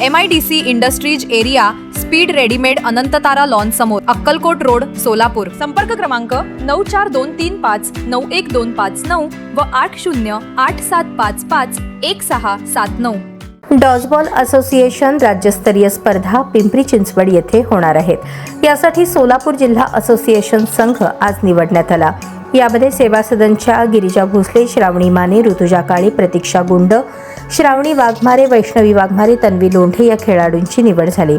M I D C industries area speed readymade Anantatara lawn समोर Akkalkot road Solapur. संपर्क क्रमांक नऊ चार दोन तीन पाच नऊ एक दोन पाच नऊ व आठ शून्य आठ सात पाच पाच एक सहा सात नऊ. डॉजबॉल असोसिएशन राज्यस्तरीय स्पर्धा पिंपरी चिंचवड येथे होणार आहेत. यासाठी सोलापूर जिल्हा असोसिएशन संघ आज निवडण्यात आला. यामध्ये सेवा सदनच्या गिरिजा भोसले श्रावणी माने ऋतुजा काळे प्रतीक्षा गुंड श्रावणी वाघमारे वैष्णवी वाघमारे तन्वी लोंढे या खेळाडूंची निवड झाली.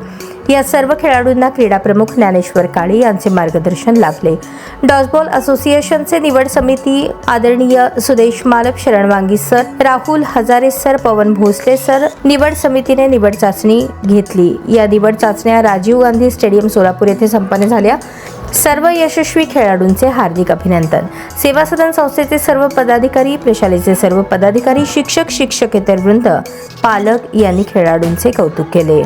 या सर्व खेळाडूंना क्रीडाप्रमुख ज्ञानेश्वर काळे यांचे मार्गदर्शन लाभले. डॉसबॉल असोसिएशनचे निवड समिती आदरणीय Sudesh Malak Sharanvangi sir Rahul Hazare sir Pavan Bhosale sir निवड समितीने निवड चाचणी घेतली. या निवड चाचण्या राजीव गांधी स्टेडियम सोलापूर येथे संपन्न झाल्या. सर्व यशस्वी खेळाडूंचे हार्दिक अभिनंदन. सेवा सदन संस्थेचे सर्व पदाधिकारी प्रशालेचे सर्व पदाधिकारी शिक्षक शिक्षकेतर वृंद पालक यांनी खेळाडूंचे कौतुक केले.